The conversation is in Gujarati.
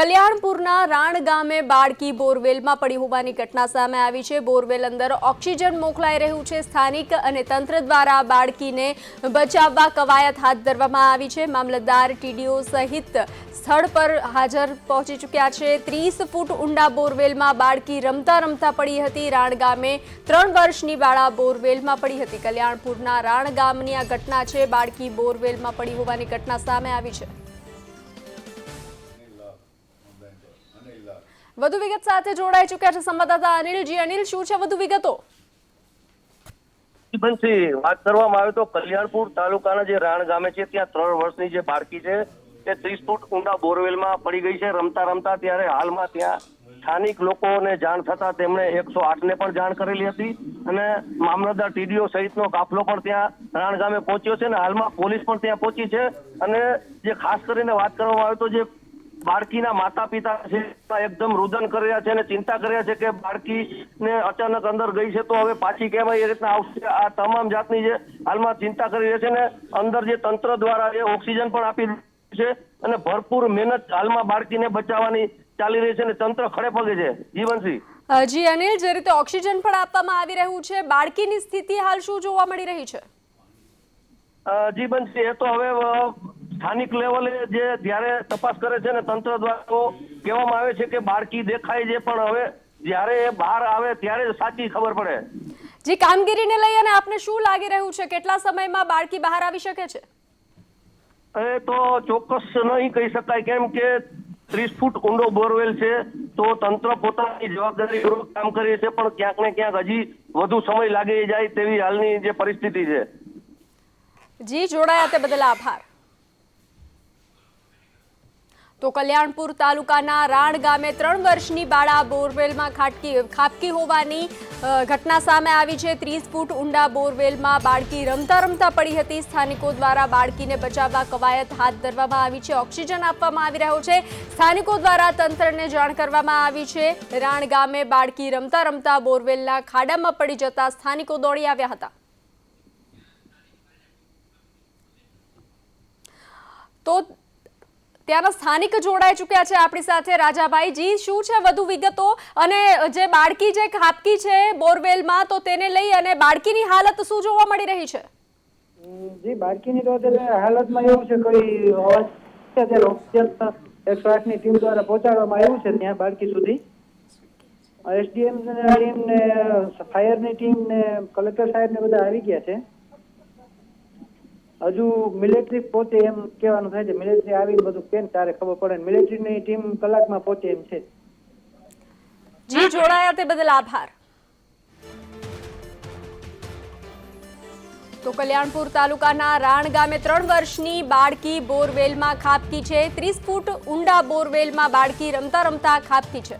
કલ્યાણપુરના રાણ ગામે બાળકી બોરવેલમાં પડી હોવાની ઘટના સામે આવી છે. બોરવેલ અંદર ઓક્સિજન મોકલાઈ રહ્યું છે. સ્થાનિક અને તંત્ર દ્વારા બાળકીને બચાવવા કવાયત હાથ ધરવામાં આવી છે. મામલતદાર ટીડીઓ સહિત સ્થળ પર હાજર પહોંચી ચૂક્યા છે. ત્રીસ ફૂટ ઊંડા બોરવેલમાં બાળકી રમતા રમતા પડી હતી. રાણ ગામે ત્રણ વર્ષની બાળા બોરવેલમાં પડી હતી. કલ્યાણપુરના રાણ ગામની આ ઘટના છે. બાળકી બોરવેલમાં પડી હોવાની ઘટના સામે આવી છે. વધુ વિગત સાથે જોડાઈ ચૂક્યા છે સંવાદદાતા અનિલજી અનિલ, શું છે વધુ વિગતો? વાત કરવામાં આવે તો કલ્યાણપુર તાલુકાના જે રાણ ગામે છે, ત્યાં ત્રણ વર્ષની જે બાળકી છે, તે ત્રીસ ફૂટ ઊંડા બોરવેલમાં પડી ગઈ છે. રમતા રમતા ત્યારે હાલમાં ત્યાં સ્થાનિક લોકોને જાણ થતા તેમણે એકસો આઠને પણ જાણ કરેલી હતી અને મામલતદાર ટીડીઓ સહિતનો કાફલો પણ ત્યાં રાણ ગામે પહોંચ્યો છે અને હાલમાં પોલીસ પણ ત્યાં પહોંચી છે. અને જે ખાસ કરીને વાત કરવામાં આવે તો જે બાળકીના માતા પિતા છે એકદમ રુદન કરી રહ્યા છે અને ચિંતા કરી રહ્યા છે કે બાળકીને અચાનક અંદર ગઈ છે તો હવે પાછી કેમ એ રીતના આવશે. આ તમામ જાતની જે હાલમાં ચિંતા કરી રહ્યા છે ને અંદર જે તંત્ર દ્વારા એ ઓક્સિજન પણ આપી છે અને ભરપૂર મહેનત હાલમાં બાળકીને બચાવવાની ચાલી રહી છે અને તંત્ર ખડે પગે છે. જીવનસિંહ. જી અનિલ જે રીતે ઓક્સિજન પણ આપવામાં આવી રહ્યું છે બાળકીની સ્થિતિ હાલ શું જોવા મળી રહી છે? જીવનસિંહ એ તો હવે સ્થાનિક લેવલે જે જ્યારે તપાસ કરે છે ને તંત્ર દ્વારા તો કહેવામાં આવે છે કે બાળકી દેખાય છે પણ હવે જ્યારે એ બહાર આવે ત્યારે જ સાચી ખબર પડે. જે કામગીરીને લઈ અને આપને શું લાગી રહ્યું છે કેટલા સમયમાં બાળકી બહાર આવી શકે છે? એ તો ચોક્કસ નહીં કહી શકાય કેમ કે ત્રીસ ફૂટ ઊંડો બોરવેલ છે તો તંત્ર પોતાની જવાબદારી પૂર્વક કામ કરીએ છે પણ ક્યાંક ને ક્યાંક હજી વધુ સમય લાગી જાય તેવી હાલની જે પરિસ્થિતિ છે. જી જોડાયા તે બદલ આભાર. તો કલ્યાણપુર તાલુકાના રાણ ગામે ત્રણ વર્ષની બાળા બોરવેલમાં ખાટકી ખાબકી હોવાની ઘટના સામે આવી છે. ત્રીસ ફૂટ ઊંડા બોરવેલમાં બાળકી રમતા રમતા પડી હતી. સ્થાનિકો દ્વારા બાળકીને બચાવવા કવાયત હાથ ધરવામાં આવી છે. ઓક્સિજન આપવામાં આવી રહ્યો છે. સ્થાનિકો દ્વારા તંત્રને જાણ કરવામાં આવી છે. રાણ ગામે બાળકી રમતા રમતા બોરવેલના ખાડામાં પડી જતા સ્થાનિકો દોડી આવ્યા હતા. તો ત્યાંના સ્થાનિક જોડાઈ ચૂક્યા છે આપણી સાથે. રાજાભાઈ જી શું છે વધુ વિગતો? અને જે બાળકી જે ખાપકી છે બોરવેલમાં, તો તેને લઈ અને બાળકીની હાલત શું જોવા મળી રહી છે? જી બાળકીની તો હાલતમાં એવું છે, કોઈ અવાજ છે તે એકસો ટીમ દ્વારા પહોંચાડવામાં આવ્યું છે ત્યાં બાળકી સુધી. એસડીએમ ટીમ ને, ફાયરની ટીમ ને, કલેક્ટર સાહેબ ને બધા આવી ગયા છે. હજુ મિલિટરી પોતે એમ કહેવાનું થાય છે મિલિટરી આવી બધું કેમ તારે ખબર પડે મિલિટરીની ટીમ કલાકમાં પહોંચે એમ છે. જી જોડાયા તે બદલ આભાર. તો કલ્યાણપુર તાલુકાના રાણ ગામે ત્રણ વર્ષની બાળકી બોરવેલમાં ખાબકી છે. ત્રીસ ફૂટ ઊંડા બોરવેલમાં બાળકી રમતા રમતા ખાબકી છે.